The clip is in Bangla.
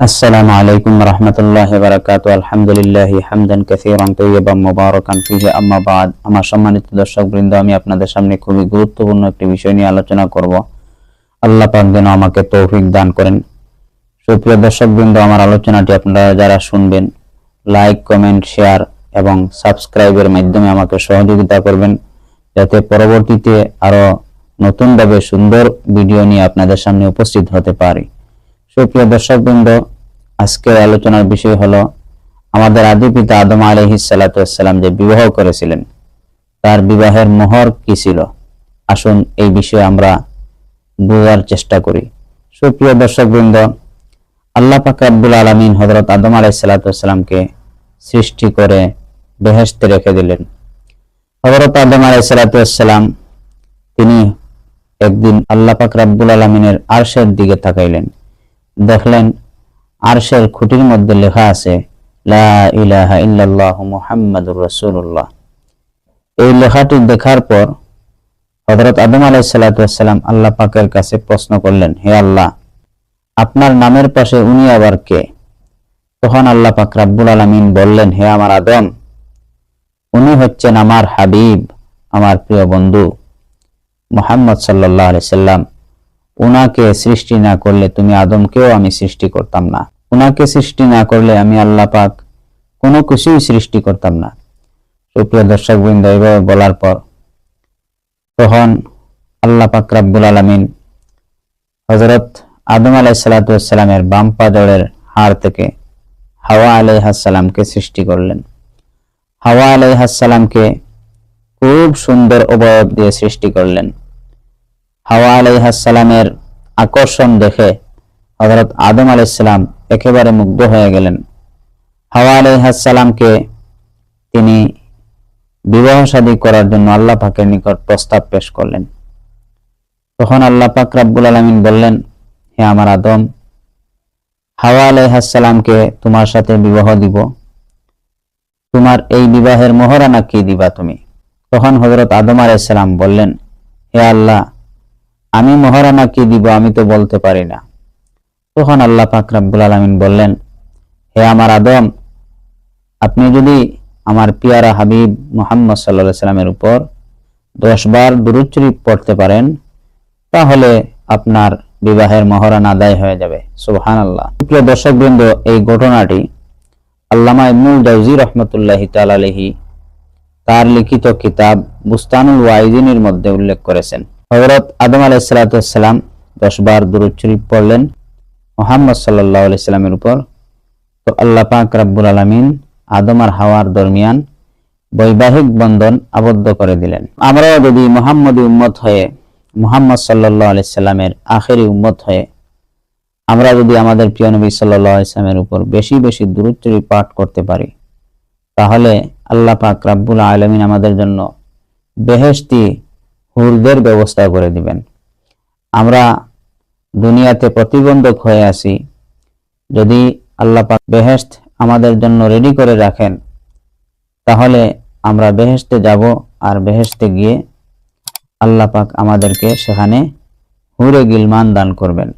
السلام عليكم ورحمة الله وبركاته الحمد لله حمدا كثيرا طيبا مباركا فيه أما بعد আমার সম্মানিত দর্শক বৃন্দ আমি আপনাদের সামনে খুবই গুরুত্বপূর্ণ একটি বিষয় নিয়ে আলোচনা করব আল্লাহ পাক যেন আমাকে তৌফিক দান করেন সুপ্রিয় দর্শক বৃন্দ আমার আলোচনাটি আপনারা যারা শুনবেন লাইক কমেন্ট শেয়ার এবং সাবস্ক্রাইবের মাধ্যমে আমাকে সহযোগিতা করবেন যাতে পরবর্তীতে আরো নতুনভাবে সুন্দর ভিডিও নিয়ে আপনাদের সামনে উপস্থিত হতে পারি সুপ্রিয় দর্শকবৃন্দ, আজকের আলোচনার বিষয় হলো আমাদের আদি পিতা আদম আলহিসাল্লাম যে বিবাহ করেছিলেন, তার বিবাহের মোহর কি ছিল? আসুন এই বিষয়ে আমরা বোঝার চেষ্টা করি। সুপ্রিয় দর্শকবৃন্দ, আল্লাহ পাক আব্দুল আলমিন হজরত আদম আলাইসাল্লামকে সৃষ্টি করে বেহেস্তে রেখে দিলেন। হজরত আদম আলাইসাল্লাম তিনি একদিন আল্লাহ পাক রাব্বুল আলমিনের আরশের দিকে তাকাইলেন। দেখলেন আরশের খুঁটির মধ্যে লেখা আছে, লা ইলাহা ইল্লাল্লাহ মুহাম্মাদুর রাসূলুল্লাহ। এই লেখাটি দেখার পর হযরত আদম আলাইহিস আল্লাহ পাকের কাছে প্রশ্ন করলেন, হে আল্লাহ, আপনার নামের পাশে উনি আবার কে? তখন আল্লাহ পাক রাব্বুল আলামিন বললেন, হে আমার আদম, উনি হচ্ছেন আমার হাবিব, আমার প্রিয় বন্ধু মুহাম্মদ সাল্লাল্লাহু আলাইহি সাল্লাম। উনাকে সৃষ্টি না করলে তুমি আদমকেও আমি সৃষ্টি করতাম না। উনাকে সৃষ্টি না করলে আমি আল্লাহ পাক কোনো কিছুই সৃষ্টি করতাম না। সুপ্রিয় দর্শক বৃন্দ এভাবে বলার পর তখন আল্লাহ পাক রাব্বুল আলমিন হজরত আদম আলাইসালামের বাম পাজরের হাড় থেকে হাওয়া আলাইহাসালামকে সৃষ্টি করলেন। হাওয়া আলাইহাসালামকে খুব সুন্দর অবয়ব দিয়ে সৃষ্টি করলেন। হাওয়া আলাইহাসালামের আকর্ষণ দেখে হজরত আদম আলাইসালাম একেবারে মুগ্ধ হয়ে গেলেন। হাওয়া আলাইহাসালামকে তিনি বিবাহ শাদী করার জন্য আল্লাহ পাকের নিকট প্রস্তাব পেশ করলেন। তখন আল্লাহ পাক রাব্বুল আলমিন বললেন, হে আমার আদম, হাওয়া আলাইহাসালামকে তোমার সাথে বিবাহ দিব। তোমার এই বিবাহের মোহরানা কি দিবা তুমি? তখন হজরত আদম আলাইসালাম বললেন, হে আল্লাহ আমি মহারানা কি দিব আমি তো বলতে পারি না। তখন আল্লাহ পাক রাব্বুল আলমিন বললেন, হে আমার আদম, আপনি যদি আমার পিয়ারা হাবিব মুহাম্মদ সাল্লা সাল্লামের উপর দশ বার দুরুচরি পড়তে পারেন, তাহলে আপনার বিবাহের মহরান আদায় হয়ে যাবে। সুবহান আল্লাহ প্রিয় দর্শকবৃন্দ, এই ঘটনাটি আল্লামা ইবনুল জাউজি রহমতুল্লাহ তালাহি তার লিখিত কিতাব বুস্তানুল ওয়াইদিনের মধ্যে উল্লেখ করেছেন। হজরত আদম আলাইসালাম দশ বার দুরুদ শরীফ পড়লেন। মোহাম্মদ সাল্লাহ আলাইসাল্লামের উপর। তো আল্লাহ পাক রাব্বুল আলমিন আদম আর হাওয়ার দরমিয়ান বৈবাহিক বন্ধন আবদ্ধ করে দিলেন। আমরাও যদি মোহাম্মদী উম্মত হয়ে, মোহাম্মদ সাল্লাহ আলাইসাল্লামের আখেরি উম্মত হয়ে, আমরা যদি আমাদের প্রিয় নবী সাল্লাহ ইসলামের উপর বেশি বেশি দূরচরি পাঠ করতে পারি, তাহলে আল্লাহ পাক রাব্বুল আলমিন আমাদের জন্য বেহেস্তি হুরদের ব্যবস্থা করে দিবেন। আমরা দুনিয়াতে প্রতিবন্ধক হয়ে আসি যদি আল্লাহ পাক বেহেস্ত আমাদের জন্য রেডি করে রাখেন, তাহলে আমরা বেহেস্তে যাব আর বেহেস্তে গিয়ে আল্লাহ পাক আমাদেরকে সেখানে হুরে গিলমান দান করবেন।